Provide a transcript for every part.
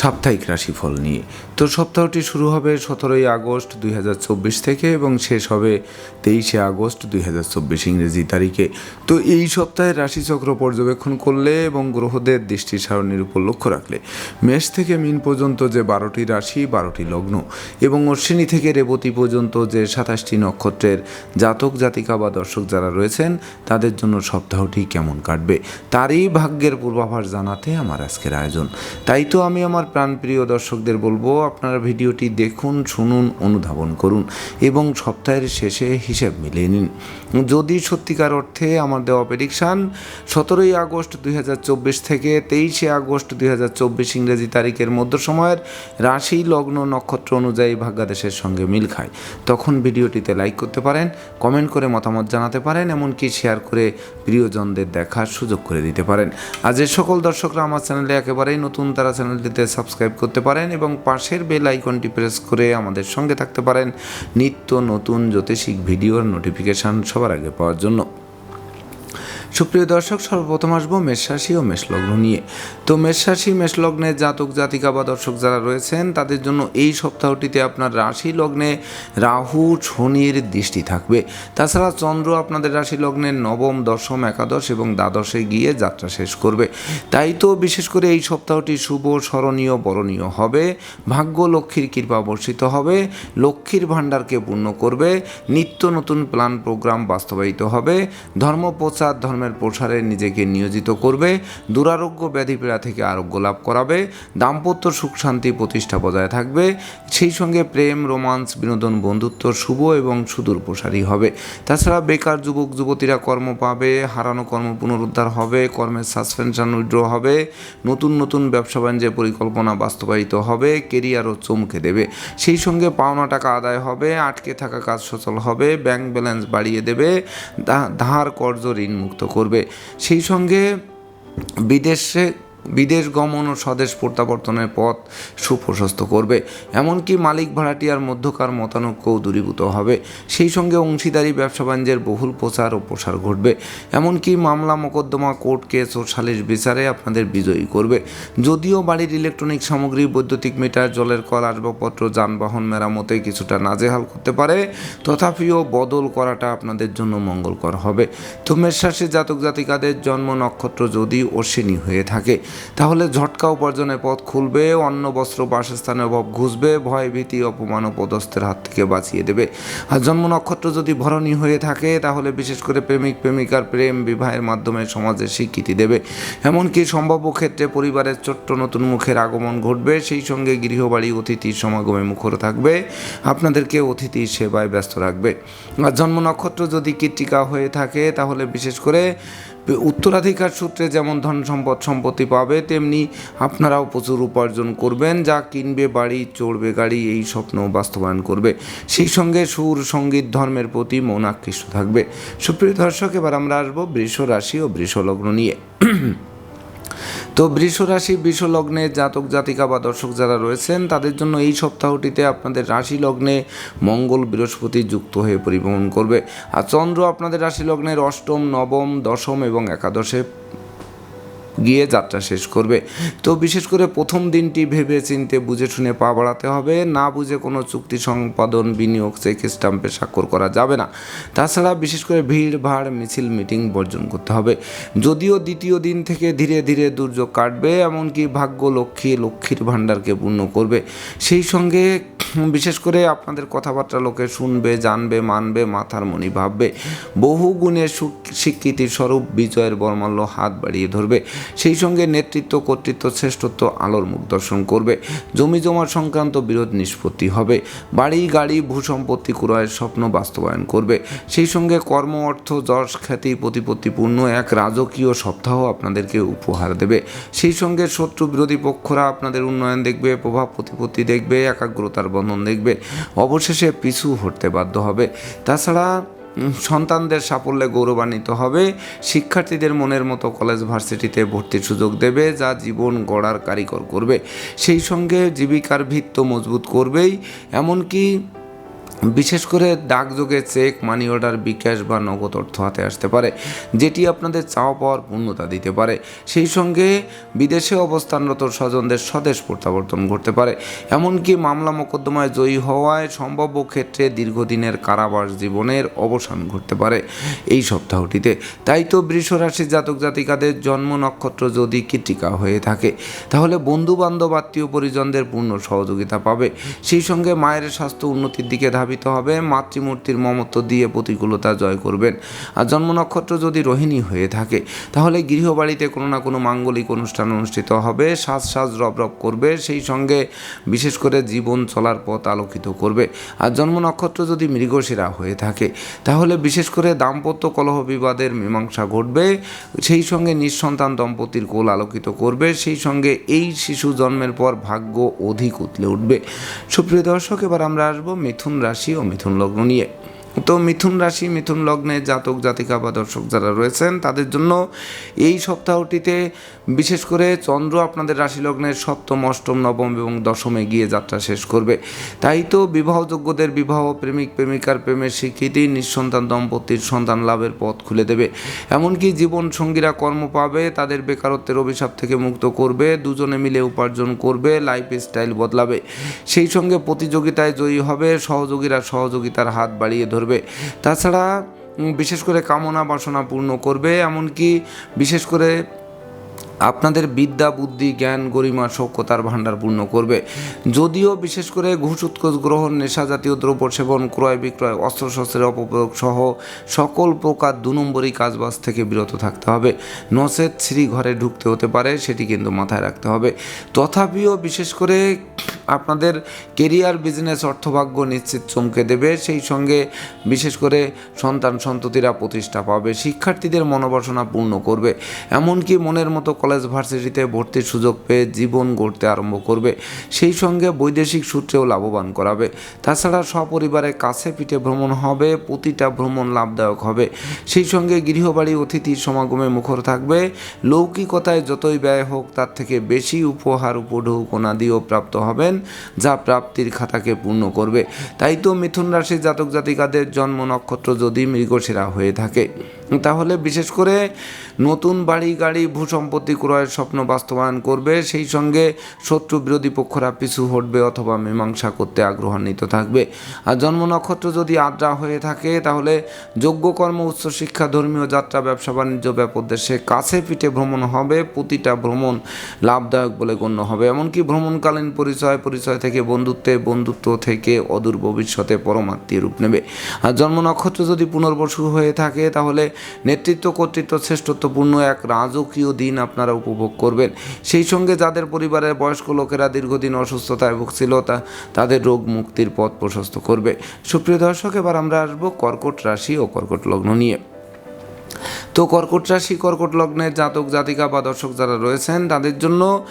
সাপ্তাহিক রাশিফল নিয়ে। তো সপ্তাহটি শুরু হবে সতেরোই আগস্ট দুই হাজার চব্বিশ থেকে এবং শেষ হবে তেইশে আগস্ট দুই হাজার চব্বিশ ইংরেজি তারিখে। তো এই সপ্তাহে রাশিচক্র পর্যবেক্ষণ করলে এবং গ্রহদের দৃষ্টি সারণীর উপর লক্ষ্য রাখলে মেষ থেকে মিন পর্যন্ত যে বারোটি রাশি, বারোটি লগ্ন এবং অশ্বিনী থেকে রেবতী পর্যন্ত যে সাতাশটি নক্ষত্রের জাতক, জাতিকা বা দর্শক যারা রয়েছেন, তাদের জন্য সপ্তাহটি কেমন কাটবে, তারই ভাগ্যের পূর্বাভাস জানাতে আমার আজকের আয়োজন। তাই তো আমি আমার প্রাণপ্রিয় দর্শকদের বলব, আপনারা ভিডিওটি দেখুন, শুনুন, অনুধাবন করুন এবং সপ্তাহের শেষে হিসেব মিলিয়ে নিন। যদি সত্যিকার অর্থে আমার দেওয়া প্রেডিকশান সতেরোই আগস্ট দুই হাজার চব্বিশ থেকে তেইশে আগস্ট দুই হাজার চব্বিশ ইংরেজি তারিখের মধ্য সময়ের রাশি, লগ্ন, নক্ষত্র অনুযায়ী ভাগ্যাদেশের সঙ্গে মিল খায়। তখন ভিডিওটিতে লাইক করতে পারেন কমেন্ট করে মতামত জানাতে পারেন, এমনকি শেয়ার করে প্রিয়জনদের দেখার সুযোগ করে দিতে পারেন। আজ যে সকল দর্শকরা আমার চ্যানেলে একেবারেই নতুন, তারা চ্যানেলটিতে সাবস্ক্রাইব করতে পারেন এবং পাশের বেল আইকনটি প্রেস করে আমাদের সঙ্গে থাকতে পারেন। নিত্য নতুন জ্যোতিষিক ভিডিওর নোটিফিকেশান সবার আগে পাওয়ার জন্য সুপ্রিয় দর্শক, সর্বপ্রথম আসব মেষরাশি ও মেষলগ্ন নিয়ে। তো মেষরাশি, মেষলগ্নে জাতক, জাতিকা বা দর্শক যারা রয়েছেন, তাদের জন্য এই সপ্তাহটিতে আপনার রাশি লগ্নে রাহু, শনির দৃষ্টি থাকবে। তাছাড়া চন্দ্র আপনাদের রাশি লগ্নের নবম, দশম, একাদশ এবং দ্বাদশে গিয়ে যাত্রা শেষ করবে। তাই তো বিশেষ করে এই সপ্তাহটি শুভ, স্মরণীয়, বরণীয় হবে। ভাগ্য লক্ষ্মীর কৃপা বর্ষিত হবে। লক্ষ্মীর ভাণ্ডারকে পূর্ণ করবে। নিত্য নতুন প্ল্যান, প্রোগ্রাম বাস্তবায়িত হবে। ধর্ম প্রচার ধর্মের প্রসারে নিজেকে নিয়োজিত করবে, দুরারোগ্য ব্যাধিপীড়া থেকে আরোগ্য লাভ করাবে, দাম্পত্য সুখ শান্তি প্রতিষ্ঠা বজায় থাকবে, সেই সঙ্গে প্রেম, রোমান্স, বিনোদন, বন্ধুত্ব শুভ এবং সুদূর প্রসারী হবে। তাছাড়া বেকার যুবক, যুবতীরা কর্ম পাবে, হারানো কর্ম পুনরুদ্ধার হবে, কর্মের সাসপেনশন উইড্র হবে, নতুন নতুন ব্যবসা বাণিজ্যের পরিকল্পনা বাস্তবায়িত হবে কেরিয়ারও চমকে দেবে। সেই সঙ্গে পাওনা টাকা আদায় হবে, আটকে থাকা কাজ সচল হবে ব্যাংক ব্যালেন্স বাড়িয়ে দেবে ধার কর্জ ঋণ মুক্ত করবে। সেই সঙ্গে বিদেশে বিদেশ গমন ও স্বদেশ প্রত্যাবর্তনের পথ সুপ্রশস্ত করবে। এমনকি মালিক ভাড়াটিয়ার মধ্যকার মতানৈক্যও দূরীভূত হবে। সেই সঙ্গে অংশীদারি, ব্যবসা বাণিজ্যের বহুল প্রচার ও প্রসার ঘটবে। এমনকি মামলা মোকদ্দমা, কোর্ট কেস ও সালিশ বিচারে আপনাদের বিজয়ী করবে। যদিও বাড়ির ইলেকট্রনিক সামগ্রী, বৈদ্যুতিক মিটার, জলের কল, আসবাবপত্র, যানবাহন মেরামতে কিছুটা নাজেহাল করতে পারে, তথাপিও বদল করাটা আপনাদের জন্য মঙ্গলকর হবে। তো মেষরাশি জাতক জাতিকাদের জন্ম নক্ষত্র যদি অশ্বিনী হয়ে থাকে তাহলে ঝটকা উপার্জনের পথ খুলবে, অন্ন, বস্ত্র বাসস্থানের অভাব ঘুষবে, ভয়, ভীতি, অপমান ও পদস্থের হাত থেকে বাঁচিয়ে দেবে। আর জন্ম নক্ষত্র যদি ভরণী হয়ে থাকে, তাহলে বিশেষ করে প্রেমিক, প্রেমিকার প্রেম বিবাহের মাধ্যমে সমাজে স্বীকৃতি দেবে। এমনকি সম্ভাব্য ক্ষেত্রে পরিবারের ছোট্ট নতুন মুখের আগমন ঘটবে, সেই সঙ্গে গৃহবাড়ি অতিথির সমাগমে মুখর থাকবে, আপনাদেরকে অতিথি সেবায় ব্যস্ত রাখবে। আর জন্ম নক্ষত্র যদি কীর্তিকা হয়ে থাকে, তাহলে বিশেষ করে উত্তরাধিকার সূত্রে যেমন ধন সম্পদ সম্পত্তি পাবে, তেমনি আপনারাও প্রচুর উপার্জন করবেন। যা কিনবে, বাড়ি, চড়বে, গাড়ি, এই স্বপ্ন বাস্তবায়ন করবে। সেই সঙ্গে সুর, সংগীত, ধর্মের প্রতি মন আকৃষ্ট থাকবে। সুপ্রিয় দর্শক, এবার আমরা আসব বৃষ রাশি ও বৃষলগ্ন নিয়ে। তো বৃষ রাশি, বৃষ লগ্নে জাতক, জাতিকা বা দর্শক যারা রয়েছেন, তাদের জন্য এই সপ্তাহটিতে আপনাদের রাশি লগ্নে মঙ্গল, বৃহস্পতি যুক্ত হয়ে পরিভ্রমণ করবে। আর চন্দ্র আপনাদের রাশি লগ্নের অষ্টম, নবম, দশম এবং একাদশে গিয়ে যাত্রা শেষ করবে। তো বিশেষ করে প্রথম দিনটি ভেবে চিনতে বুঝে শুনে পা বাড়াতে হবে। না বুঝে কোনো চুক্তি সম্পাদন, বিনিয়োগ, চেক স্টাম্পে স্বাক্ষর করা যাবে না। তাছাড়া বিশেষ করে ভিড়, ভাড়, মিছিল, মিটিং বর্জন করতে হবে। যদিও দ্বিতীয় দিন থেকে ধীরে ধীরে দুর্যোগ কাটবে, এমনকি ভাগ্য লক্ষ্মী, লক্ষ্মীর ভাণ্ডারকে পূর্ণ করবে। সেই সঙ্গে বিশেষ করে আপনাদের কথাবার্তা লোকে শুনবে, জানবে, মানবে, মাথার মনি ভাববে। বহু গুণের স্বীকৃতির স্বরূপ বিজয়ের বর্মাল্য হাত বাড়িয়ে ধরবে। সেই সঙ্গে নেতৃত্ব, কর্তৃত্ব, শ্রেষ্ঠত্ব, আলোর মুখ দর্শন করবে। জমি জমা সংক্রান্ত বিরোধ নিষ্পত্তি হবে। বাড়ি, গাড়ি ভূসম্পত্তি ক্রয়ের স্বপ্ন বাস্তবায়ন করবে। সেই সঙ্গে কর্ম, অর্থ, যশ, খ্যাতি, প্রতিপত্তিপূর্ণ এক রাজকীয় সপ্তাহ আপনাদেরকে উপহার দেবে। সেই সঙ্গে শত্রু বিরোধী পক্ষরা আপনাদের উন্নয়ন দেখবে, প্রভাব প্রতিপত্তি দেখবে, একাগ্রতার বন্ধন দেখবে। অবশেষে পিছু হটতে বাধ্য হবে। তাছাড়া সন্তানদের সাফল্যে গৌরবান্বিত হবে। শিক্ষার্থীদের মনের মতো কলেজ ভার্সিটিতে ভর্তির সুযোগ দেবে, যা জীবন গড়ার কারিগর করবে। সেই সঙ্গে জীবিকার ভিত্ত মজবুত করবেই। এমনকি বিশেষ করে ডাকযোগে চেক, মানি অর্ডার, বিকাশ বা নগদ অর্থ হাতে আসতে পারে, যেটি আপনাদের চাওয়া পাওয়ার পূর্ণতা দিতে পারে। সেই সঙ্গে বিদেশে অবস্থানরত স্বজনদের স্বদেশ প্রত্যাবর্তন ঘটতে পারে। এমনকি মামলা মোকদ্দমায় জয়ী হওয়ায় সম্ভাব্য ক্ষেত্রে দীর্ঘদিনের কারাবাস জীবনের অবসান ঘটতে পারে এই সপ্তাহটিতে। তাই তো বৃষ রাশির জাতক জাতিকাদের জন্ম নক্ষত্র যদি কৃতিকা হয়ে থাকে, তাহলে বন্ধু বান্ধব আত্মীয় পরিজনদের পূর্ণ সহযোগিতা পাবে। সেই সঙ্গে মায়ের স্বাস্থ্য উন্নতির দিকে ধাবিত হবে, মাতৃমূর্তির মমত্ব দিয়ে প্রতিকূলতা জয় করবেন। আর জন্ম নক্ষত্র যদি রোহিণী হয়ে থাকে, তাহলে গৃহবাড়িতে কোনো না কোনো মাঙ্গলিক অনুষ্ঠান অনুষ্ঠিত হবে, সাজ সাজ রব রব করবে, সেই সঙ্গে বিশেষ করে জীবন চলার পথ আলোকিত করবে। আর জন্ম নক্ষত্র যদি মৃগশিরা হয়ে থাকে, তাহলে বিশেষ করে দাম্পত্য কলহ বিবাদের মীমাংসা ঘটবে, সেই সঙ্গে নিঃসন্তান দম্পতির কোল আলোকিত করবে, সেই সঙ্গে এই শিশু জন্মের পর ভাগ্য অধিক উতলে উঠবে। সুপ্রিয় দর্শক, এবার আমরা আসব মিথুন রাশি ও মিথুন লগ্ন নিয়ে। তো মিথুন রাশি, মিথুন লগ্নে জাতক, জাতিকা বা দর্শক যারা রয়েছেন, তাদের জন্য এই সপ্তাহটিতে বিশেষ করে চন্দ্র আপনাদের রাশি লগ্নের সপ্তম, অষ্টম, নবম এবং দশমে গিয়ে যাত্রা শেষ করবে। তাই তো বিবাহযোগ্যদের বিবাহ প্রেমিক, প্রেমিকার প্রেমের স্বীকৃতি, নিঃসন্তান, দম্পতির সন্তান লাভের পথ খুলে দেবে। এমনকি জীবন সঙ্গীরা কর্ম পাবে, তাদের বেকারত্বের অভিশাপ থেকে মুক্ত করবে, দুজনে মিলে উপার্জন করবে লাইফ স্টাইল বদলাবে। সেই সঙ্গে প্রতিযোগিতায় জয়ী হবে, সহযোগীরা সহযোগিতার হাত বাড়িয়ে ধরবে। তাছাড়া বিশেষ করে কামনা বাসনা পূর্ণ করবে, এমনকি বিশেষ করে আপনাদের বিদ্যা, বুদ্ধি, জ্ঞান, গরিমা সক্ষতার ভাণ্ডার পূর্ণ করবে। যদিও বিশেষ করে ঘুষ উৎকোষ গ্রহণ, নেশা জাতীয় দ্রব্য সেবন, ক্রয় বিক্রয়, অস্ত্রশস্ত্রের অপপ্রয়োগ সহ সকল প্রকার দু নম্বরই কাজবাজ থেকে বিরত থাকতে হবে। নসেদ শ্রী ঘরে ঢুকতে হতে পারে, সেটি কিন্তু মাথায় রাখতে হবে। তথাপিও বিশেষ করে আপনাদের কেরিয়ার, বিজনেস, অর্থভাগ্য নিশ্চিত চমকে দেবে। সেই সঙ্গে বিশেষ করে সন্তান সন্ততিরা প্রতিষ্ঠা পাবে, শিক্ষার্থীদের মনোবাসনা পূর্ণ করবে। এমনকি মনের মতো কলেজ ভার্সিটিতে ভর্তির সুযোগ পেয়ে জীবন গড়তে আরম্ভ করবে। সেই সঙ্গে বৈদেশিক সূত্রেও লাভবান করাবে। তাছাড়া সপরিবারে কাছে পিঠে ভ্রমণ হবে, প্রতিটা ভ্রমণ লাভদায়ক হবে। সেই সঙ্গে গৃহবাড়ি অতিথির সমাগমে মুখর থাকবে। লৌকিকতায় যতই ব্যয় হোক, তার থেকে বেশি উপহার উপঢৌকনা দিয়েও প্রাপ্ত হবেন, যা প্রাপ্তির খাতাকে পূর্ণ করবে। তাই তো মিথুন রাশির জাতক জাতিকাদের জন্ম নক্ষত্র যদি মৃগশিরা হয়ে থাকে। তাহলে বিশেষ করে নতুন বাড়ি, গাড়ি ভূসম্পত্তি ক্রয়ের স্বপ্ন বাস্তবায়ন করবে, সেই সঙ্গে শত্রু বিরোধী পক্ষরা পিছু হটবে অথবা মীমাংসা করতে আগ্রহান্বিত থাকবে। আর জন্ম নক্ষত্র যদি আদ্রা হয়ে থাকে, তাহলে যোগ্য কর্ম উচ্চশিক্ষা ধর্মীয় যাত্রা, ব্যবসা, বাণিজ্য ব্যাপদেশে কাছে পিঠে ভ্রমণ হবে, প্রতিটা ভ্রমণ লাভদায়ক বলে গণ্য হবে। এমনকি ভ্রমণকালীন পরিচয় পরিচয় থেকে বন্ধুত্বে, বন্ধুত্ব থেকে অদূর ভবিষ্যতে পরমাত্মীয় রূপ নেবে। আর জন্ম নক্ষত্র যদি পুনর্বসু হয়ে থাকে, তাহলে নেতৃত্ব, কর্তৃত্ব, শ্রেষ্ঠত্বপূর্ণ এক রাজকীয় দিন আপনারা উপভোগ করবেন। সেই সঙ্গে যাদের পরিবারের বয়স্ক লোকেরা দীর্ঘদিন অসুস্থতায় ভুগছিল, তা, তাদের রোগ মুক্তির পথ প্রশস্ত করবে। সুপ্রিয় দর্শক, এবার আমরা আসব কর্কট রাশি ও কর্কট লগ্ন নিয়ে। তো কর্কট রাশি, কর্কট লগ্নের জাতক, জাতিকা বা দর্শক যারা রয়েছেন, তাদের জন্য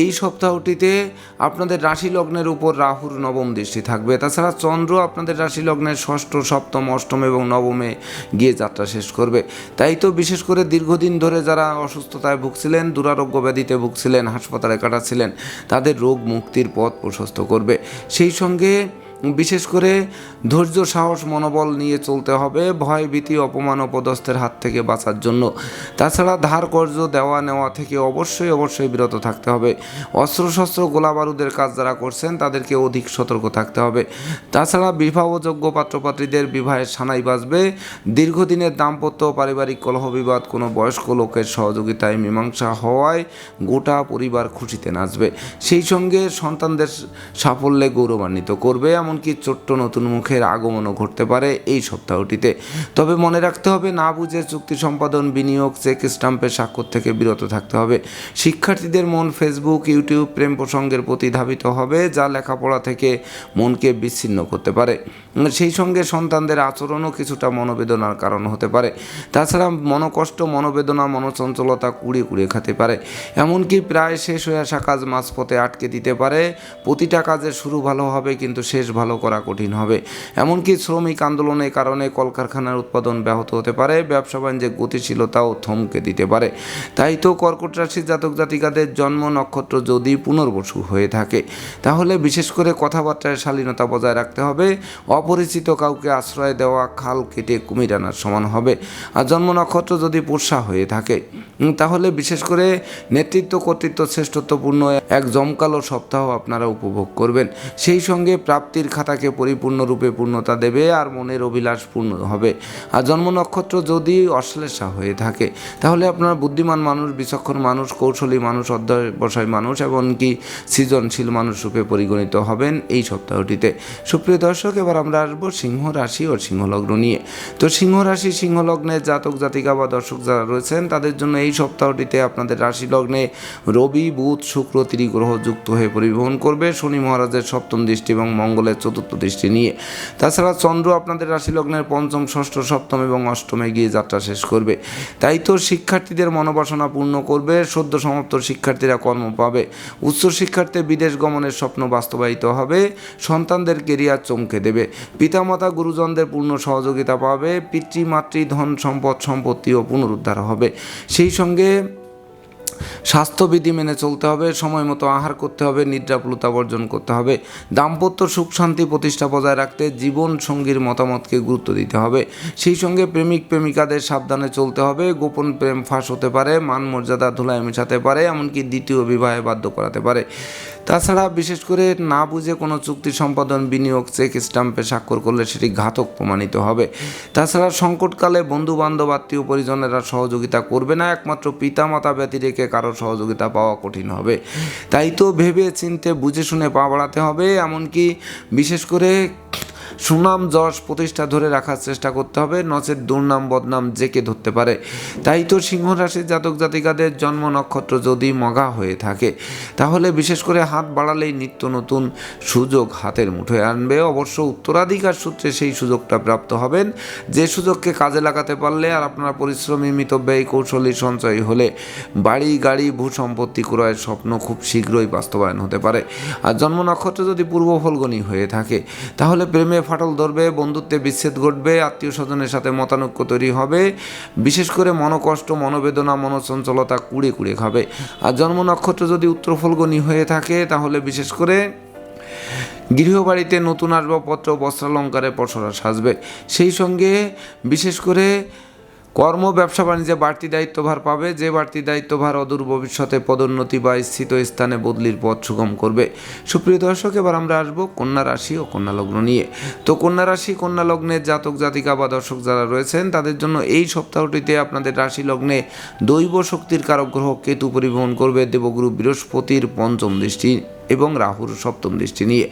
এই সপ্তাহটিতে আপনাদের রাশি লগ্নের উপর রাহুর নবম দৃষ্টি থাকবে। তাছাড়া চন্দ্র আপনাদের রাশি লগ্নের ষষ্ঠ, সপ্তম, অষ্টম এবং নবমে গিয়ে যাত্রা শেষ করবে। তাই তো বিশেষ করে দীর্ঘদিন ধরে যারা অসুস্থতায় ভুগছিলেন, দুরারোগ্য ব্যাধিতে ভুগছিলেন, হাসপাতালে কাটাচ্ছিলেন, তাদের রোগ মুক্তির পথ প্রশস্ত করবে। সেই সঙ্গে বিশেষ করে ধৈর্য, সাহস, মনোবল নিয়ে চলতে হবে, ভয়, ভীতি, অপমান, অপদস্থের হাত থেকে বাঁচার জন্য। তাছাড়া ধার কর্য দেওয়া, নেওয়া থেকে অবশ্যই অবশ্যই বিরত থাকতে হবে। অস্ত্রশস্ত্র গোলা বারুদের কাজ যারা করছেন, তাদেরকে অধিক সতর্ক থাকতে হবে। তাছাড়া বিবাহযোগ্য পাত্রপাত্রীদের বিবাহের সানাই বাজবে। দীর্ঘদিনের দাম্পত্য পারিবারিক কলহ বিবাদ, কোনো বয়স্ক লোকের সহযোগিতায় মীমাংসা হওয়ায় গোটা পরিবার খুশিতে নাচবে। সেই সঙ্গে সন্তানদের সাফল্যে গৌরবান্বিত করবে। এমনকি ছোট্ট নতুন মুখের আগমনও ঘটতে পারে এই সপ্তাহটিতে। তবে মনে রাখতে হবে, না বুঝে চুক্তি সম্পাদন, বিনিয়োগ, চেক স্টাম্পের স্বাক্ষর থেকে বিরত থাকতে হবে। শিক্ষার্থীদের মন ফেসবুক, ইউটিউব, প্রেম প্রসঙ্গের প্রতি ধাবিত হবে, যা লেখাপড়া থেকে মনকে বিচ্ছিন্ন করতে পারে। সেই সঙ্গে সন্তানদের আচরণও কিছুটা মনোবেদনার কারণ হতে পারে। তাছাড়া মনোকষ্ট, মনোবেদনা, মনোচঞ্চলতা কুড়িয়ে কুড়িয়ে খেতে পারে। এমনকি প্রায় শেষ হয়ে আসা কাজ মাঝপথে আটকে দিতে পারে। প্রতিটা কাজের শুরু ভালো হবে, কিন্তু শেষ ভালো করা কঠিন হবে। এমনকি শ্রমিক আন্দোলনের কারণে কলকারখানার উৎপাদন ব্যাহত হতে পারে, ব্যবসা বাণিজ্যে গতিশীলতাও থমকে দিতে পারে। তাই তো কর্কট রাশির জাতক জাতিকাদের জন্ম নক্ষত্র যদি পুনর্বসু হয়ে থাকে, তাহলে বিশেষ করে কথাবার্তায় শালীনতা বজায় রাখতে হবে। অপরিচিত কাউকে আশ্রয় দেওয়া, খাল কেটে কুমির আনার সমান হবে। আর জন্ম নক্ষত্র যদি পোষা হয়ে থাকে তাহলে বিশেষ করে নেতৃত্ব, কর্তৃত্ব, শ্রেষ্ঠত্বপূর্ণ এক জমকালো সপ্তাহ আপনারা উপভোগ করবেন। সেই সঙ্গে প্রাপ্তির খাতাকে পরিপূর্ণরূপে পূর্ণতা দেবে আর মনের অভিলাষ পূর্ণ হবে। আর জন্ম নক্ষত্র যদি অশ্লেষা হয়ে থাকে, তাহলে আপনার বুদ্ধিমান মানুষ, বিচক্ষণ মানুষ, কৌশলী মানুষ অধ্যবসায় মানুষ এমনকি সৃজনশীল মানুষ রূপে পরিগণিত হবেন এই সপ্তাহটিতে। সুপ্রিয় দর্শক, এবার আমরা আসব সিংহ রাশি ও সিংহলগ্ন নিয়ে। তো সিংহ রাশি সিংহ লগ্নের জাতক, জাতিকা বা দর্শক যারা রয়েছেন, তাদের জন্য এই সপ্তাহটিতে আপনাদের রাশি লগ্নে রবি, বুধ, শুক্র, ত্রিগ্রহ যুক্ত হয়ে পরিবহন করবে। শনি মহারাজের সপ্তম দৃষ্টি এবং মঙ্গলের চতুর্থ দৃষ্টি নিয়ে। তাছাড়া চন্দ্র আপনাদের রাশি লগ্নের পঞ্চম, ষষ্ঠ, সপ্তম এবং অষ্টমে গিয়ে যাত্রা শেষ করবে। তাই তো শিক্ষার্থীদের মনোবাসনা পূর্ণ করবে, সদ্য সমাপ্ত শিক্ষার্থীরা কর্ম পাবে। উচ্চ শিক্ষার্থে বিদেশ গমনের স্বপ্ন বাস্তবায়িত হবে, সন্তানদের কেরিয়ার চমকে দেবে। পিতামাতা, গুরুজনদের পূর্ণ সহযোগিতা পাবে, পিতৃমাতৃ ধন সম্পদ সম্পত্তিও পুনরুদ্ধার হবে। সেই সঙ্গে স্বাস্থ্যবিধি মেনে চলতে হবে, সময় মতো আহার করতে হবে, নিদ্রাপ্লুতা বর্জন করতে হবে, দাম্পত্য সুখ শান্তি প্রতিষ্ঠা বজায় রাখতে জীবন সঙ্গীর মতামতকে গুরুত্ব দিতে হবে। সেই সঙ্গে প্রেমিক প্রেমিকাদের সাবধানে চলতে হবে, গোপন প্রেম ফাঁস হতে পারে, মান মর্যাদা ধুলায় মেশাতে পারে, এমনকি দ্বিতীয় বিবাহে বাধ্য করাতে পারে। তাছাড়া বিশেষ করে না বুঝে কোনো চুক্তি সম্পাদন, বিনিয়োগ, চেক স্টাম্পে স্বাক্ষর করলে সেটি ঘাতক প্রমাণিত হবে। তাছাড়া সংকটকালে বন্ধু বান্ধব আত্মীয় পরিজনেরা সহযোগিতা করবে না, একমাত্র পিতামাতা ব্যতি রেখে কারও সহযোগিতা পাওয়া কঠিন হবে। তাই তো ভেবে চিনতে বুঝে শুনে পা বাড়াতে হবে। এমনকি বিশেষ করে সুনাম যশ প্রতিষ্ঠা ধরে রাখার চেষ্টা করতে হবে। নচেত দুর্নাম, বদনাম জেকে ধরতে পারে। তাই তো সিংহ রাশির জাতক জাতিকাদের জন্ম নক্ষত্র যদি মগা হয়ে থাকে, তাহলে বিশেষ করে হাত বাড়ালেই নিত্য নতুন সুযোগ হাতের মুঠোয় আনবে। অবশ্য উত্তরাধিকার সূত্রে সেই সুযোগটা প্রাপ্ত হবেন। যে সুযোগকে কাজে লাগাতে পারলে আর আপনার পরিশ্রমী, মিতব্যয়ী, কৌশলী, সঞ্চয় হলে বাড়ি, গাড়ি, ভূ সম্পত্তি ক্রয়ের স্বপ্ন খুব শীঘ্রই বাস্তবায়ন হতে পারে। আর জন্ম নক্ষত্র যদি পূর্ব ফলগণী হয়ে থাকে, তাহলে প্রেমে ফাটল ধরবে, বন্ধুত্বে বিচ্ছেদ ঘটবে আত্মীয় স্বজনের সাথে মতানৈক্য তৈরি হবে, বিশেষ করে মনোকষ্ট, মনোবেদনা, মনোচঞ্চলতা কুড়ে কুড়ে খাবে। আর জন্ম নক্ষত্র যদি উত্তর ফলগণী হয়ে থাকে, তাহলে বিশেষ করে গৃহবাড়িতে নতুন আসবাবপত্র, বস্ত্রালঙ্কারে পসরা সাজবে। সেই সঙ্গে বিশেষ করে কর্ম, ব্যবসা, বাণিজ্যে বাড়তি দায়িত্বভার পাবে। যে বাড়তি দায়িত্বভার অদূর ভবিষ্যতে পদোন্নতি বা স্থিত স্থানে বদলির পথ সুগম করবে। সুপ্রিয় দর্শক, এবার আমরা আসব কন্যা রাশি ও কন্যা লগ্ন নিয়ে। তো কন্যা রাশি, কন্যা লগ্নের জাতক, জাতিকা বা দর্শক যারা রয়েছেন, তাদের জন্য এই সপ্তাহটিতে আপনাদের রাশি লগ্নে দৈব শক্তির কারক গ্রহ কেতু পরিবহন করবে। দেবগুরু বৃহস্পতির পঞ্চম দৃষ্টি। এবং রাহুর সপ্তম দৃষ্টি নিয়ে।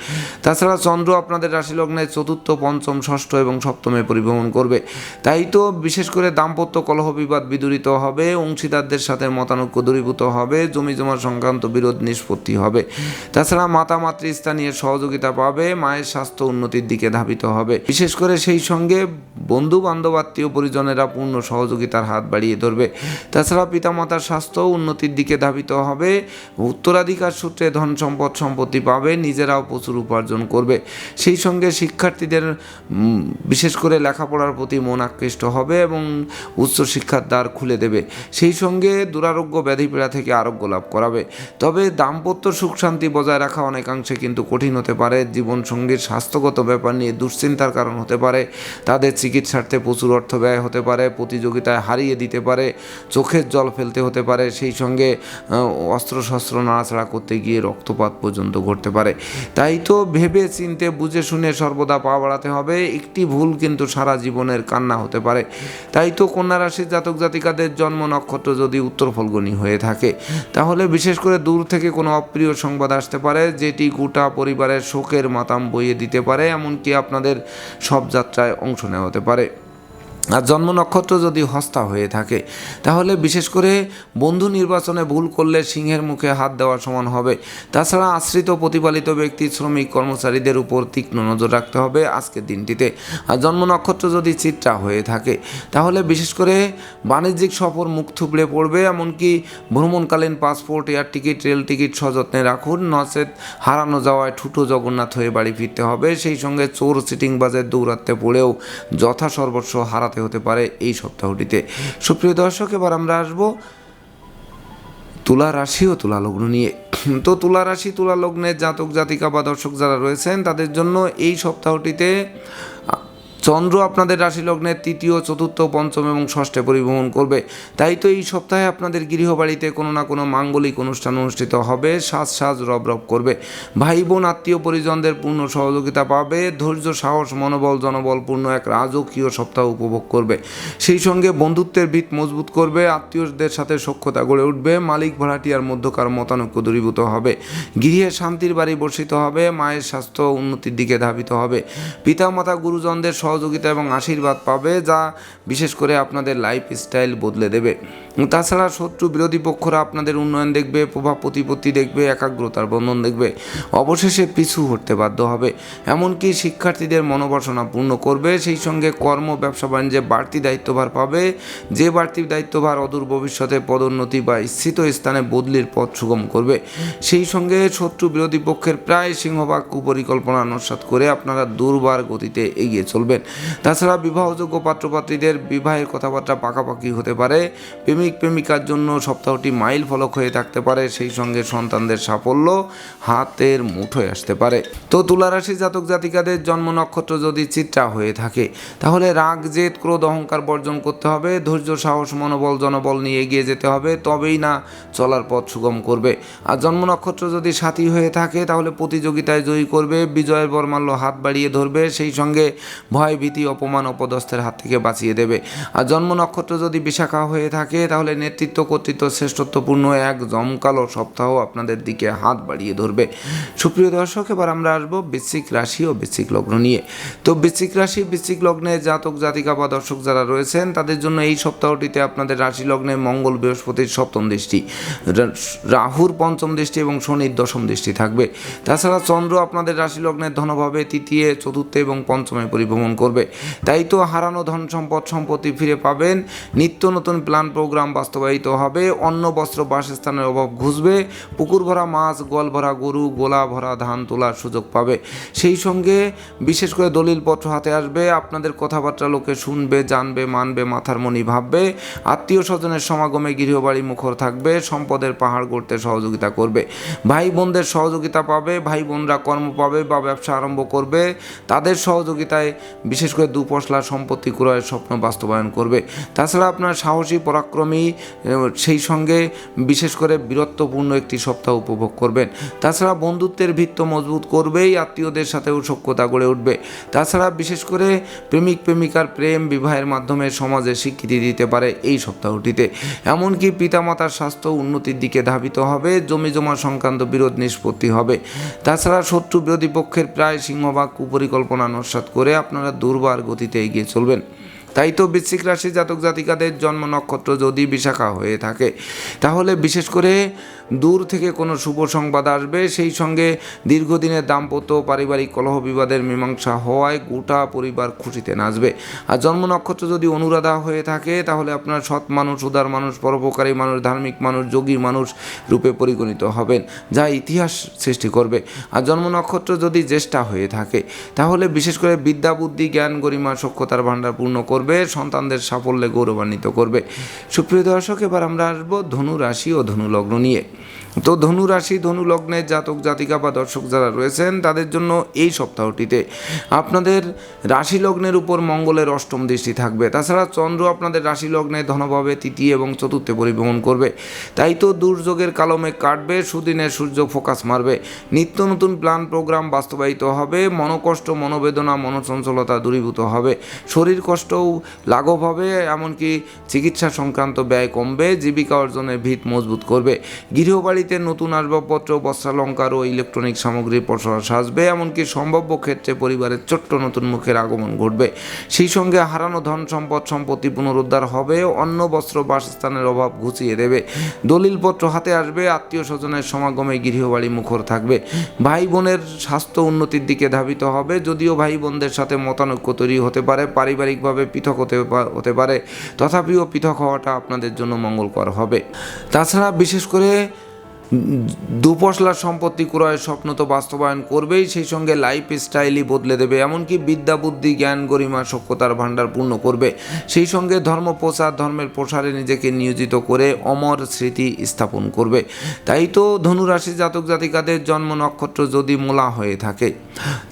তাছাড়া চন্দ্র আপনাদের রাশি লগ্নে চতুর্থ, পঞ্চম, ষষ্ঠ এবং সপ্তমে পরিভ্রমণ করবে। তাই তো বিশেষ করে দাম্পত্য কলহ বিবাদ বিদূরিত হবে, অংশীদারদের সাথে মতানৈক্য দূরীভূত হবে, জমি জমা সংক্রান্ত বিরোধ নিষ্পত্তি হবে। তাছাড়া মাতা, মাতৃস্থানীয় সহযোগিতা পাবে, মায়ের স্বাস্থ্য উন্নতির দিকে ধাবিত হবে। বিশেষ করে সেই সঙ্গে বন্ধু, বান্ধব, আত্মীয় পরিজনেরা পূর্ণ সহযোগিতার হাত বাড়িয়ে ধরবে। তাছাড়া পিতামাতার স্বাস্থ্য উন্নতির দিকে ধাবিত হবে। উত্তরাধিকার সূত্রে ধন সম্পদ সম্পত্তি পাবে, নিজেরাও প্রচুর উপার্জন করবে। সেই সঙ্গে শিক্ষার্থীদের বিশেষ করে লেখাপড়ার প্রতি মন আকৃষ্ট হবে এবং উচ্চশিক্ষার দ্বার খুলে দেবে। সেই সঙ্গে দুরারোগ্য ব্যাধিপীড়া থেকে আরোগ্য লাভ করাবে। তবে দাম্পত্য সুখ শান্তি বজায় রাখা অনেকাংশে কিন্তু কঠিন হতে পারে। জীবনসঙ্গীর স্বাস্থ্যগত ব্যাপার নিয়ে দুশ্চিন্তার কারণ হতে পারে। তাদের চিকিৎসার্থে প্রচুর অর্থ ব্যয় হতে পারে, প্রতিযোগিতায় হারিয়ে দিতে পারে, চোখের জল ফেলতে হতে পারে। সেই সঙ্গে অস্ত্রশস্ত্র নাড়াচাড়া করতে গিয়ে রক্তপাত পর্যন্ত ঘটতে পারে। তাই তো ভেবে চিনতে বুঝে শুনে সর্বদা পা বাড়াতে হবে। একটি ভুল কিন্তু সারা জীবনের কান্না হতে পারে। তাই তো কন্যা রাশির জাতক জাতিকাদের জন্ম নক্ষত্র যদি উত্তর ফলগণী হয়ে থাকে, তাহলে বিশেষ করে দূর থেকে কোনো অপ্রিয় সংবাদ আসতে পারে, যেটি গোটা পরিবারের শোকের মাতাম বইয়ে দিতে পারে, এমনকি আপনাদের সব যাত্রায় অংশ নেওয়া হতে পারে। আর জন্ম নক্ষত্র যদি হস্তা হয়ে থাকে, তাহলে বিশেষ করে বন্ধু নির্বাচনে ভুল করলে সিংহের মুখে হাত দেওয়ার সমান হবে। তাছাড়া আশ্রিত প্রতিপালিত ব্যক্তি, শ্রমিক, কর্মচারীদের উপর তীক্ষ্ণ নজর রাখতে হবে আজকের দিনটিতে। আর জন্ম নক্ষত্র যদি চিত্রা হয়ে থাকে, তাহলে বিশেষ করে বাণিজ্যিক সফর মুখ থুবড়ে পড়বে, এমনকি ভ্রমণকালীন passport, air ticket, rail ticket সযত্নে রাখুন, নচেত হারানো যাওয়ায় ঠুটো জগন্নাথ হয়ে বাড়ি ফিরতে হবে। সেই সঙ্গে চোর, সিটিং বাজে দৌড়াতে পড়েও যথা সর্বস্ব হারাতে হতে পারে এই সপ্তাহটিতে। সুপ্রিয় দর্শক, এবার আমরা আসব তুলা রাশি ও তুলা লগ্ন নিয়ে। তো তুলা রাশি, তুলা লগ্নের জাতক জাতিকা বা দর্শক যারা রয়েছেন, তাদের জন্য এই সপ্তাহটিতে চন্দ্র আপনাদের রাশি লগ্নের তৃতীয়, চতুর্থ, পঞ্চম এবং ষষ্ঠে পরিভ্রমণ করবে। তাই তো এই সপ্তাহে আপনাদের গৃহবাড়িতে কোনো না কোনো মাঙ্গলিক অনুষ্ঠান অনুষ্ঠিত হবে। সাজ সাজ রব রব করবে। ভাই বোন আত্মীয় পরিজনদের পূর্ণ সহযোগিতা পাবে। ধৈর্য, সাহস, মনোবল, জনবলপূর্ণ এক রাজকীয় সপ্তাহ উপভোগ করবে। সেই সঙ্গে বন্ধুত্বের ভিত মজবুত করবে। আত্মীয়দের সাথে সখ্যতা গড়ে উঠবে। মালিক ভাড়াটিয়ার মধ্যকার মতানৈক্য দূরীভূত হবে। গৃহে শান্তির বাড়ি বর্ষিত হবে। মায়ের স্বাস্থ্য উন্নতির দিকে ধাবিত হবে। পিতামাতা, গুরুজনদের সহযোগিতা এবং আশীর্বাদ পাবে, যা বিশেষ করে আপনাদের লাইফ স্টাইল বদলে দেবে। তাছাড়া শত্রু বিরোধী পক্ষরা আপনাদের উন্নয়ন দেখবে, প্রভাব প্রতিপত্তি দেখবে, একাগ্রতার বন্ধন দেখবে, অবশেষে পিছু হটতে বাধ্য হবে। এমনকি শিক্ষার্থীদের মনোবাসনা পূর্ণ করবে, সেই সঙ্গে কর্ম, ব্যবসা, বাণিজ্যে বাড়তি দায়িত্বভার পাবে। যে বাড়তি দায়িত্বভার অদূর ভবিষ্যতে পদোন্নতি বা স্থিত স্থানে বদলির পথ সুগম করবে, সেই সঙ্গে শত্রু বিরোধী পক্ষের প্রায় সিংহভাগ কুপরিকল্পনা নস্বাত করে আপনারা দুর্বার গতিতে এগিয়ে চলবেন। তাছাড়া বিবাহযোগ্য পাত্রপাত্রীদের বিবাহের কথাবার্তা পাকাপাকি হতে পারে। প্রেমিক প্রেমিকার জন্য সপ্তাহটি মাইল ফলক হয়ে থাকতে পারে, সেই সঙ্গে সন্তানদের সাফল্য হাতের মুঠোয় আসতে পারে। তো তুলারাশি জাতক জাতিকাদের জন্ম নক্ষত্র যদি চিত্রা হয়ে থাকে, তাহলে রাগ, জেদ, ক্রোধ, অহংকার বর্জন করতে হবে। ধৈর্য, সাহস, মনোবল, জনবল নিয়ে এগিয়ে যেতে হবে, তবেই না চলার পথ সুগম করবে। আর জন্ম নক্ষত্র যদি সাথী হয়ে থাকে, তাহলে প্রতিযোগিতায় জয়ী করবে, বিজয়ের বর্মাল্য হাত বাড়িয়ে ধরবে, সেই সঙ্গে ভয় ভীতি, অপমান অপদস্থের হাত থেকে বাঁচিয়ে দেবে। আর জন্ম নক্ষত্র যদি বিশাখা হয়ে থাকে, তাহলে নেতৃত্ব কর্তৃত্ব শ্রেষ্ঠত্বপূর্ণ এক জমকালো সপ্তাহ আপনাদের দিকে হাত বাড়িয়ে ধরবে। সুপ্রিয় দর্শক, এবার আমরা আসব বৃশ্চিক রাশি ও বৃশ্চিক লগ্ন নিয়ে। তো বৃশ্চিক রাশি, বৃশ্চিক লগ্নে জাতক, জাতিকা বা দর্শক যারা রয়েছেন, তাদের জন্য এই সপ্তাহটিতে আপনাদের রাশি লগ্নে মঙ্গল বৃহস্পতির সপ্তম দৃষ্টি রাহুর পঞ্চম দৃষ্টি এবং শনির দশম দৃষ্টি থাকবে। তাছাড়া চন্দ্র আপনাদের রাশি লগ্নের ধনভাবে তৃতীয়, চতুর্থ এবং পঞ্চমে পরিভ্রমণ করবে। তাই তো হারানো ধন সম্পদ সম্পত্তি ফিরে পাবেন। নিত্য নতুন প্ল্যান প্রোগ্রাম বাস্তবায়িত হবে। অন্ন, বস্ত্র, বাসস্থানের অভাব ঘুষবে। পুকুর ভরা মাছ, গোয়াল ভরা গরু, গোলা ভরা ধান তোলার সুযোগ পাবে। সেই সঙ্গে বিশেষ করে দলিলপত্র হাতে আসবে। আপনাদের কথাবার্তা লোকে শুনবে, জানবে, মানবে, মাথার মনি ভাববে। আত্মীয় স্বজনের সমাগমে গৃহবাড়ি মুখর থাকবে। সম্পদের পাহাড় গড়তে সহযোগিতা করবে। ভাই বোনদের সহযোগিতা পাবে। ভাই বোনরা কর্ম পাবে বা ব্যবসা আরম্ভ করবে। তাদের সহযোগিতায় বিশেষ করে দুপশলা সম্পত্তি ক্রয়ের স্বপ্ন বাস্তবায়ন করবে। তাছাড়া আপনার সাহসী, পরাক্রমী সেই সঙ্গে বিশেষ করে বীরত্বপূর্ণ একটি সপ্তাহ উপভোগ করবেন। তাছাড়া বন্ধুত্বের ভিত্ত মজবুত করবেই আত্মীয়দের সাথেও সখ্যতা গড়ে উঠবে। তাছাড়া বিশেষ করে প্রেমিক, প্রেমিকার প্রেম বিবাহের মাধ্যমে সমাজে স্বীকৃতি দিতে পারে এই সপ্তাহটিতে। এমনকি পিতামাতার স্বাস্থ্য উন্নতির দিকে ধাবিত হবে, জমি জমা সংক্রান্ত বিরোধ নিষ্পত্তি হবে। তাছাড়া শত্রু বিরোধী পক্ষের প্রায় সিংহভাগ কুপরিকল্পনা নস্বাত করে আপনারা দুর্বার গতিতে এগিয়ে চলবেন। তাই তো বৃশ্চিক রাশি জাতক জাতিকাদের জন্ম নক্ষত্র যদি বিশাখা হয়ে থাকে, তাহলে বিশেষ করে দূর থেকে কোনো শুভ সংবাদ আসবে। সেই সঙ্গে দীর্ঘদিনের দাম্পত্য পারিবারিক কলহ বিবাদের মীমাংসা হওয়ায় গোটা পরিবার খুশিতে নাচবে। আর জন্ম নক্ষত্র যদি অনুরাধা হয়ে থাকে, তাহলে আপনার সৎ মানুষ, উদার মানুষ, পরোপকারী মানুষ, ধার্মিক মানুষ, যোগী মানুষ রূপে পরিগণিত হবেন, যা ইতিহাস সৃষ্টি করবে। আর জন্ম নক্ষত্র যদি জ্যেষ্ঠা হয়ে থাকে, তাহলে বিশেষ করে বিদ্যা, বুদ্ধি, জ্ঞান, গরিমা সক্ষতার ভাণ্ডার পূর্ণ করবে, সন্তানদের সাফল্যে গৌরবান্বিত করবে। সুপ্রিয় দর্শক, এবার আমরা আসব ধনু রাশি ও ধনু লগ্ন নিয়ে। তো ধনু রাশি, ধনু লগ্নের জাতক, জাতিকা বা দর্শক যারা রয়েছেন, তাদের জন্য এই সপ্তাহটিতে আপনাদের রাশি লগ্নের উপর মঙ্গলের অষ্টম দৃষ্টি থাকবে। তাছাড়া চন্দ্র আপনাদের রাশি লগ্নে ধনভাবে তৃতীয় এবং চতুর্থে পরিভ্রমণ করবে। তাই তো দুর্যোগের কালমে কাটবে সুদিনের সূর্য ফোকাস মারবে। নিত্য নতুন প্ল্যান, প্রোগ্রাম বাস্তবায়িত হবে, মনোকষ্ট, মনোবেদনা, মনোচঞ্চলতা দূরীভূত হবে। শরীর কষ্টও লাঘব হবে, এমনকি চিকিৎসা সংক্রান্ত ব্যয় কমবে, জীবিকা অর্জনের ভিত মজবুত করবে। গৃহবাড়ি বাড়িতে নতুন আসবাবপত্র বস্ত্রালঙ্কার ও ইলেকট্রনিক সামগ্রীর প্রসার সাজবে, এমনকি সম্ভাব্য ক্ষেত্রে পরিবারের ছোট্ট নতুন মুখের আগমন ঘটবে। সেই সঙ্গে হারানো ধন সম্পদ সম্পত্তি পুনরুদ্ধার হবে অন্য বস্ত্র, বাসস্থানের অভাব ঘুচিয়ে দেবে। দলিলপত্র হাতে আসবে, আত্মীয় স্বজনের সমাগমে গৃহবাড়ি মুখর থাকবে। ভাই বোনের স্বাস্থ্য উন্নতির দিকে ধাবিত হবে, যদিও ভাই বোনদের সাথে মতানৈক্য তৈরি হতে পারে, পারিবারিকভাবে পৃথক হতে হতে পারে। তথাপিও পৃথক হওয়াটা আপনাদের জন্য মঙ্গলকর হবে। তাছাড়া বিশেষ করে দুপশলার সম্পত্তি ক্রয়ের স্বপ্ন তো বাস্তবায়ন করবেই, সেই সঙ্গে লাইফ স্টাইলই বদলে দেবে। এমনকি বিদ্যা, বুদ্ধি, জ্ঞান, গরিমা সক্ষতার ভাণ্ডার পূর্ণ করবে। সেই সঙ্গে ধর্ম প্রচার ধর্মের প্রসারে নিজেকে নিয়োজিত করে অমর স্মৃতি স্থাপন করবে। তাই তো ধনুরাশি জাতক জাতিকাদের জন্ম নক্ষত্র যদি মোলা হয়ে থাকে,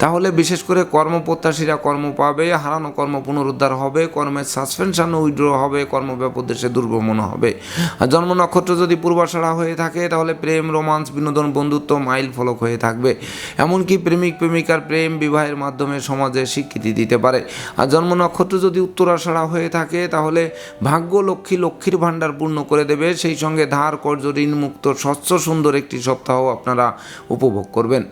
তাহলে বিশেষ করে কর্মপ্রত্যাশীরা কর্ম পাবে, হারানো কর্ম পুনরুদ্ধার হবে, কর্মের সাসপেনশন উইড্র হবে কর্মব্যাপদেশে দুর্গমন হবে। আর জন্ম নক্ষত্র যদি পূর্বাষাঢ়া হয়ে থাকে, তাহলে প্রেম, রোমান্স, বিনোদন, বন্ধুত্ব মাইল ফলক হয়ে থাকবে। এমনকি প্রেমিক, প্রেমিকার প্রেম বিবাহের মাধ্যমে সমাজে স্বীকৃতি দিতে পারে। আর জন্ম নক্ষত্র যদি উত্তরাষাড়া হয়ে থাকে, তাহলে ভাগ্য লক্ষ্মী লক্ষ্মীর ভাণ্ডার পূর্ণ করে দেবে। সেই সঙ্গে ধার কর্য ঋণমুক্ত, স্বচ্ছ, সুন্দর একটি সপ্তাহ আপনারা উপভোগ করবেন।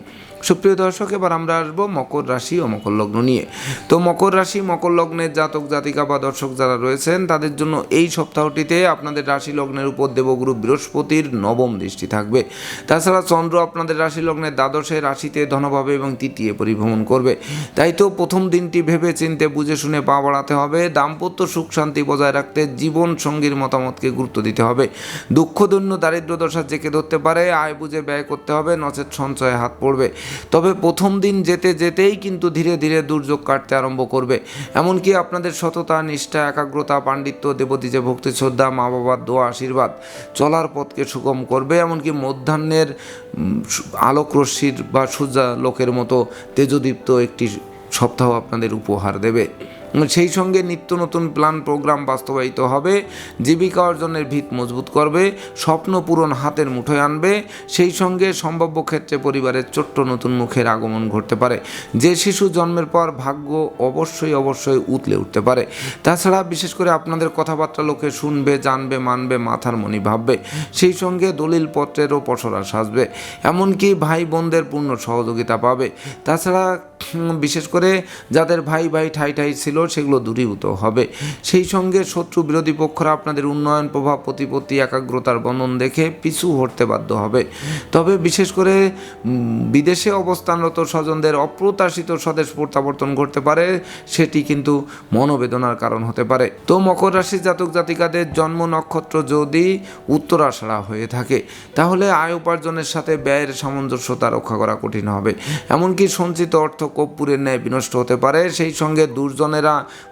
সুপ্রিয় দর্শক, এবার আমরা আসব মকর রাশি ও মকর লগ্ন নিয়ে। তো মকর রাশি, মকর লগ্নের জাতক, জাতিকা বা দর্শক যারা রয়েছেন, তাদের জন্য এই সপ্তাহটিতে আপনাদের রাশি লগ্নের উপর দেবগুরু বৃহস্পতির নবম দৃষ্টি থাকবে। তাছাড়া চন্দ্র আপনাদের রাশি লগ্নের দ্বাদশে রাশিতে ধনভাবে এবং তৃতীয় পরিভ্রমণ করবে। তাই তো প্রথম দিনটি ভেবে চিনতে, বুঝে শুনে পা বাড়াতে হবে, দাম্পত্য সুখ শান্তি বজায় রাখতে জীবন সঙ্গীর মতামতকে গুরুত্ব দিতে হবে। দুঃখদন্য দারিদ্র দশা জেকে ধরতে পারে, আয় বুঝে ব্যয় করতে হবে, নচেত সঞ্চয়ে হাত পড়বে। তবে প্রথম দিন যেতে যেতেই কিন্তু ধীরে ধীরে দুর্যোগ কাটতে আরম্ভ করবে। এমনকি আপনাদের সততা, নিষ্ঠা, একাগ্রতা, পাণ্ডিত্য দেবতী যে ভক্তি, শ্রদ্ধা মা বাবার দোয়া, আশীর্বাদ চলার পথকে সুগম করবে। এমনকি মধ্যাহ্নের আলোক রশ্মির বা সূর্যালোকের মতো তেজদীপ্ত একটি সপ্তাহ আপনাদের উপহার দেবে। সেই সঙ্গে নিত্য নতুন প্ল্যান প্রোগ্রাম বাস্তবায়িত হবে, জীবিকা অর্জনের ভিত মজবুত করবে, স্বপ্ন পূরণ হাতের মুঠোয় আনবে, সেই সঙ্গে সম্ভাব্য ক্ষেত্রে পরিবারের ছোট্ট নতুন মুখের আগমন ঘটতে পারে। যে শিশু জন্মের পর ভাগ্য অবশ্যই অবশ্যই উতলে উঠতে পারে। তাছাড়া বিশেষ করে আপনাদের কথাবার্তা লোকে শুনবে, জানবে, মানবে, মাথার মনি ভাববে, সেই সঙ্গে দলিল পত্রেরও পসরা সাজবে। এমনকি ভাই বোনদের পূর্ণ সহযোগিতা পাবে। তাছাড়া বিশেষ করে যাদের ভাই ভাই ঠাই ঠাই ছিল সেগুলো দূরীভূত হবে। সেই সঙ্গে শত্রু বিরোধী পক্ষরা আপনাদের উন্নয়ন, প্রভাব, প্রতিপত্তি, একাগ্রতার বন্ধন দেখে পিছু হটতে বাধ্য হবে। তবে বিশেষ করে বিদেশে অবস্থানরত স্বজনদের অপ্রত্যাশিত স্বদেশ প্রত্যাবর্তন ঘটতে পারে, সেটি কিন্তু মনোবেদনার কারণ হতে পারে। তো মকর রাশি জাতক জাতিকাদের জন্ম নক্ষত্র যদি উত্তরাষাঢ়া হয়ে থাকে, তাহলে আয় উপার্জনের সাথে ব্যয়ের সামঞ্জস্যতা রক্ষা করা কঠিন হবে। এমনকি সঞ্চিত অর্থ কর্পূরের ন্যায় বিনষ্ট হতে পারে, সেই সঙ্গে দুর্জনেরা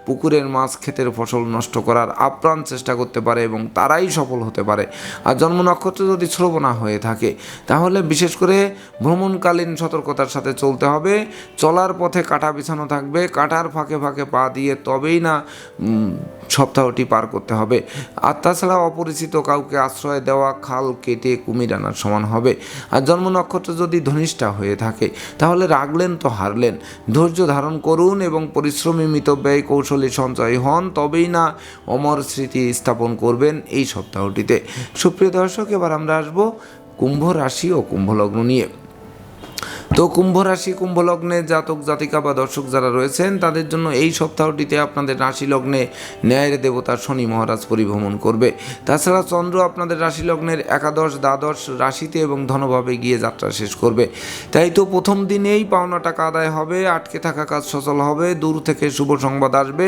পুকুরের মাছ ক্ষেতের ফসল নষ্ট করার আপ্রাণ চেষ্টা করতে পারে এবং তারাই সফল হতে পারে। আর জন্ম নক্ষত্র যদি শ্রবণা হয়ে থাকে, তাহলে বিশেষ করে ভ্রমণকালীন সতর্কতার সাথে চলতে হবে। চলার পথে কাটা বিছানো থাকবে, কাটার ফাঁকে ফাঁকে পা দিয়ে তবেই না সপ্তাহটি পার করতে হবে। আর তাছাড়া অপরিচিত কাউকে আশ্রয় দেওয়া, খাল কেটে কুমির আনার সমান হবে। আর জন্ম নক্ষত্র যদি ধনিষ্ঠা হয়ে থাকে, তাহলে রাগলেন তো হারলেন। ধৈর্য ধারণ করুন এবং পরিশ্রমী মিতব্যয় কৌশলী সঞ্চয় হন, তবেই না অমর স্মৃতি স্থাপন করবেন এই সপ্তাহটিতে। সুপ্রিয় দর্শক, এবার আমরা আসব কুম্ভ রাশি ও কুম্ভ লগ্ন নিয়ে। তো কুম্ভ রাশি কুম্ভ লগ্নে জাতক, জাতিকা বা দর্শক যারা রয়েছেন, তাদের জন্য এই সপ্তাহটিতে আপনাদের রাশি লগ্নে ন্যায়ের দেবতা শনি মহারাজ পরিভ্রমণ করবে। তাছাড়া চন্দ্র আপনাদের রাশি লগ্নের একাদশ, দ্বাদশ রাশিতে এবং ধনভাবে গিয়ে যাত্রা শেষ করবে। তাই তো প্রথম দিনেই পাওনা টাকা আদায় হবে, আটকে থাকা কাজ সচল হবে, দূর থেকে শুভ সংবাদ আসবে,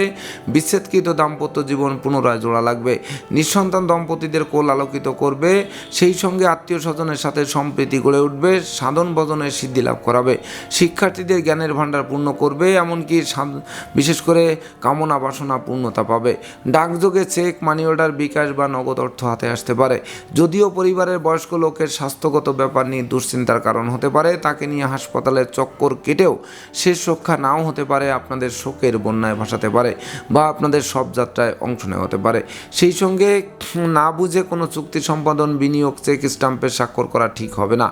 বিচ্ছেদকৃত দাম্পত্য জীবন পুনরায় জোড়া লাগবে, নিঃসন্তান দম্পতিদের কোল আলোকিত করবে, সেই সঙ্গে আত্মীয় স্বজনের সাথে সম্প্রীতি গড়ে উঠবে, সাধন ভজনের সিদ্ধি লাভ করাবে। শিক্ষার্থীদের জ্ঞানের ভাণ্ডার পূর্ণ করবে, এমনকি বিশেষ করে কামনা বাসনা পূর্ণতা পাবে। ডাকযোগে চেক মানি অর্ডার বিকাশ বা নগদ অর্থ হাতে আসতে পারে। যদিও পরিবারের বয়স্ক লোকের স্বাস্থ্যগত ব্যাপার নিয়ে দুশ্চিন্তার কারণ হতে পারে, তাকে নিয়ে হাসপাতালের চক্কর কেটেও শেষ রক্ষা নাও হতে পারে, আপনাদের শোকের বন্যায় ভাসাতে পারে বা আপনাদের সব যাত্রায় অংশ নেওয়া হতে পারে। সেই সঙ্গে না বুঝে কোনো চুক্তি সম্পাদন, বিনিয়োগ, চেক, স্টাম্পের স্বাক্ষর করা ঠিক হবে না।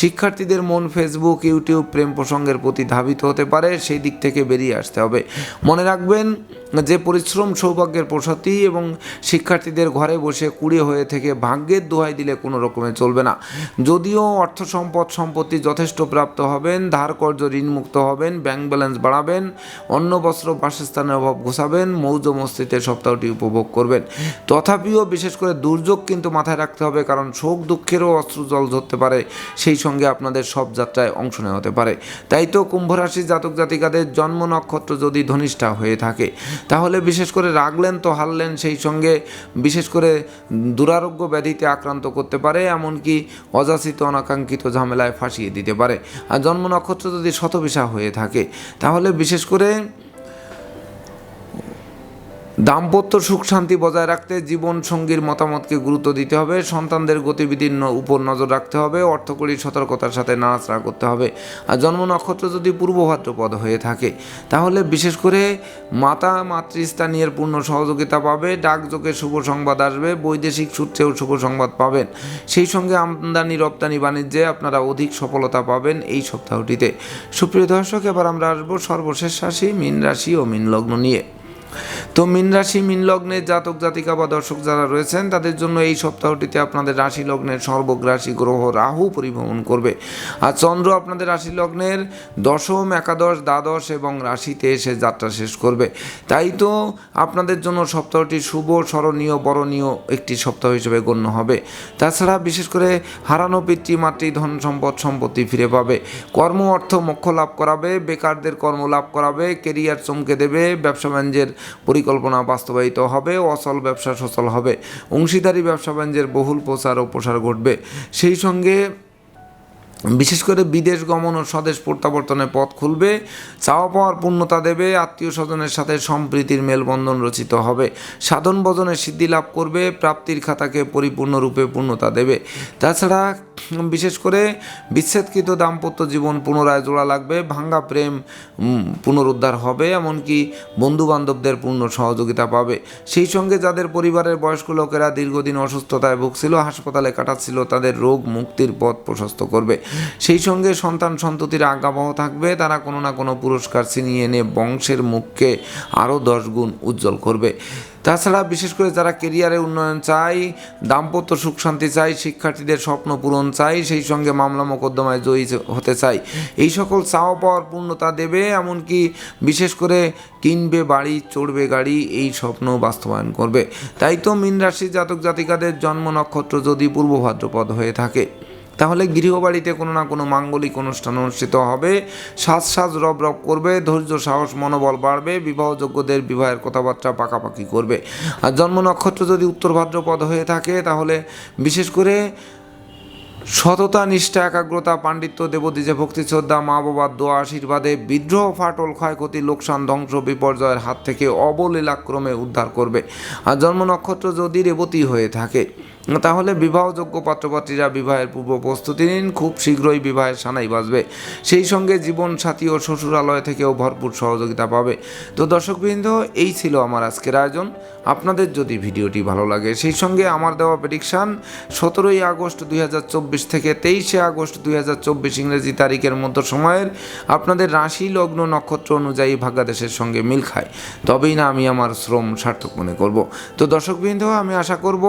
শিক্ষার্থীদের মন, ফেসবুক ইউটিউব প্রেম প্রসঙ্গের প্রতি ধাবিত হতে পারে, সেই দিক থেকে বেরিয়ে আসতে হবে। মনে রাখবেন যে পরিশ্রম সৌভাগ্যের প্রসাদী এবং শিক্ষার্থীদের ঘরে বসে কুড়িয়ে হয়ে থেকে ভাগ্যের দোহাই দিলে কোনো রকমে চলবে না। যদিও অর্থ সম্পদ সম্পত্তি যথেষ্ট প্রাপ্ত হবেন, ধার কর্য ঋণমুক্ত হবেন, ব্যাংক ব্যালেন্স বাড়াবেন, অন্ন, বস্ত্র, বাসস্থানের অভাব ঘোষাবেন, মৌজ মস্তিতে সপ্তাহটি উপভোগ করবেন। তথাপিও বিশেষ করে দুর্যোগ কিন্তু মাথায় রাখতে হবে, কারণ শোক, দুঃখেরও অস্ত্র জল ধরতে পারে। সেই সঙ্গে আপনাদের সব যাত্রায় অংশ নেওয়া হতে পারে। তাই তো কুম্ভ রাশি জাতক জাতিকাদের জন্ম নক্ষত্র যদি ধনিষ্ঠা হয়ে থাকে, তাহলে বিশেষ করে রাগলেন তো হারলেন সেই সঙ্গে বিশেষ করে দুরারোগ্য ব্যাধিতে আক্রান্ত করতে পারে, এমনকি অযাচিত অনাকাঙ্ক্ষিত ঝামেলায় ফাঁসিয়ে দিতে পারে। আর জন্ম নক্ষত্র যদি শতবিশা হয়ে থাকে, তাহলে বিশেষ করে দাম্পত্য সুখ শান্তি বজায় রাখতে জীবন সঙ্গীর মতামতকে গুরুত্ব দিতে হবে, সন্তানদের গতিবিধির উপর নজর রাখতে হবে, অর্থকরী সতর্কতার সাথে নাড়াচাড়া করতে হবে। আর জন্ম নক্ষত্র যদি পূর্ব ভাদ্রপদ হয়ে থাকে, তাহলে বিশেষ করে মাতা মাতৃস্থানীয়ের পূর্ণ সহযোগিতা পাবে, ডাকযোগে শুভ সংবাদ আসবে, বৈদেশিক সূত্রেও শুভ সংবাদ পাবেন। সেই সঙ্গে আমদানি, রপ্তানি, বাণিজ্যে আপনারা অধিক সফলতা পাবেন এই সপ্তাহটিতে। সুপ্রিয় দর্শক, এবার আমরা আসব সর্বশেষ রাশি, মীন রাশি ও মীন লগ্ন নিয়ে। তো মীন রাশি, মীন লগ্নের জাতক, জাতিকা বা দর্শক যারা রয়েছেন, তাদের জন্য এই সপ্তাহটিতে আপনাদের রাশি লগ্নের সর্বগ্রাসী গ্রহ রাহু পরিভ্রমণ করবে। আর চন্দ্র আপনাদের রাশি লগ্নের দশম, একাদশ, দ্বাদশ এবং রাশিতে এসে যাত্রা শেষ করবে। তাই তো আপনাদের জন্য সপ্তাহটি শুভ, স্মরণীয়, বরণীয় একটি সপ্তাহ হিসেবে গণ্য হবে। তাছাড়া বিশেষ করে হারানো পিতৃমাতৃ ধন সম্পদ, সম্পত্তি ফিরে পাবে। কর্ম, অর্থ, মোক্ষ লাভ করাবে, বেকারদের কর্ম লাভ করাবে, কেরিয়ার চমকে দেবে, ব্যবসা বাণিজ্যের পরিকল্পনা বাস্তবায়িত হবে অচল ব্যবসা সচল হবে। অংশীদারি ব্যবসা বাণিজ্যের বহুল প্রচার ও প্রসার ঘটবে। সেই সঙ্গে বিশেষ করে বিদেশ গমন ও স্বদেশ প্রত্যাবর্তনের পথ খুলবে, চাওয়া পাওয়ার পূর্ণতা দেবে, আত্মীয় স্বজনের সাথে সম্প্রীতির মেলবন্ধন রচিত হবে। সাধন ভজনের সিদ্ধি লাভ করবে, প্রাপ্তির খাতাকে পরিপূর্ণরূপে পূর্ণতা দেবে। তাছাড়া বিশেষ করে বিচ্ছেদকৃত দাম্পত্য জীবন পুনরায় জোড়া লাগবে, ভাঙ্গা প্রেম পুনরুদ্ধার হবে, এমনকি বন্ধু বান্ধবদের পূর্ণ সহযোগিতা পাবে। সেই সঙ্গে যাদের পরিবারের বয়স্ক লোকেরা দীর্ঘদিন অসুস্থতায় ভুগছিল, হাসপাতালে কাটাচ্ছিল, তাদের রোগ মুক্তির পথ প্রশস্ত করবে। সেই সঙ্গে সন্তান সন্ততির আজ্ঞাবহ থাকবে। তারা কোনো না কোনো পুরস্কার ছিনিয়ে এনে বংশের মুখকে আরও দশ গুণ উজ্জ্বল করবে। তাছাড়া বিশেষ করে যারা কেরিয়ারে উন্নয়ন চাই দাম্পত্য সুখ শান্তি চাই শিক্ষার্থীদের স্বপ্ন পূরণ চাই সেই সঙ্গে মামলা মোকদ্দমায় জয়ী হতে চাই এই সকল চাওয়া পাওয়ার পূর্ণতা দেবে, এমনকি বিশেষ করে কিনবে বাড়ি, চড়বে গাড়ি, এই স্বপ্ন বাস্তবায়ন করবে। তাই তো মীন রাশির জাতক জাতিকাদের জন্ম নক্ষত্র যদি পূর্ব ভাদ্রপদ হয়ে থাকে। তাহলে গৃহবাড়িতে কোনো না কোনো মাঙ্গলিক অনুষ্ঠান অনুষ্ঠিত হবে। সাজ সাজ রব রব করবে, ধৈর্য, সাহস, মনোবল বাড়বে, বিবাহযোগ্যদের বিবাহের কথাবার্তা পাকাপাকি করবে। আর জন্ম নক্ষত্র যদি উত্তর ভাদ্রপদ হয়ে থাকে, তাহলে বিশেষ করে সততা, নিষ্ঠা, একাগ্রতা, পাণ্ডিত্য, দেবদীজে ভক্তি শ্রদ্ধা, মা বাবার দোয়া, আশীর্বাদে বিদ্রোহ, ফাটল, ক্ষয়ক্ষতি, লোকসান, ধ্বংস, বিপর্যয়ের হাত থেকে অবলীলাক্রমে উদ্ধার করবে। আর জন্ম নক্ষত্র যদি রেবতী হয়ে থাকে তাহলে বিবাহযোগ্য পাত্রপাত্রীরা বিবাহের পূর্ব প্রস্তুতি নিন, খুব শীঘ্রই বিবাহের সানাই বাজবে। সেই সঙ্গে জীবন সাথী ও শ্বশুরালয় থেকেও ভরপুর সহযোগিতা পাবে। তো দর্শকবৃন্দ, এই ছিল আমার আজকের আয়োজন। আপনাদের যদি ভিডিওটি ভালো লাগে, সেই সঙ্গে আমার দেওয়া প্রেডিকশান সতেরোই আগস্ট দুই হাজার চব্বিশ থেকে তেইশে আগস্ট দুই হাজার চব্বিশ ইংরেজি তারিখের মধ্যে সময়ের আপনাদের রাশি লগ্ন নক্ষত্র অনুযায়ী ভাগ্যাদেশের সঙ্গে মিল খায়। তবেই না আমি আমার শ্রম সার্থক মনে করব। তো দর্শকবৃন্দ, আমি আশা করব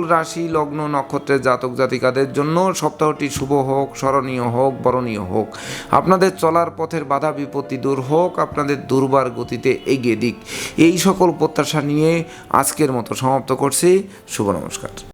সকল রাশি, লগ্ন, নক্ষত্রের জাতক জাতিকাদের জন্য সপ্তাহটি শুভ হোক, স্মরণীয় হোক, বরণীয় হোক। আপনাদের চলার পথের বাধা, বিপত্তি দূর হোক, আপনাদের দুর্বার গতিতে এগিয়ে দিক। এই সকল প্রত্যাশা নিয়ে আজকের মতো সমাপ্ত করছি। শুভ নমস্কার।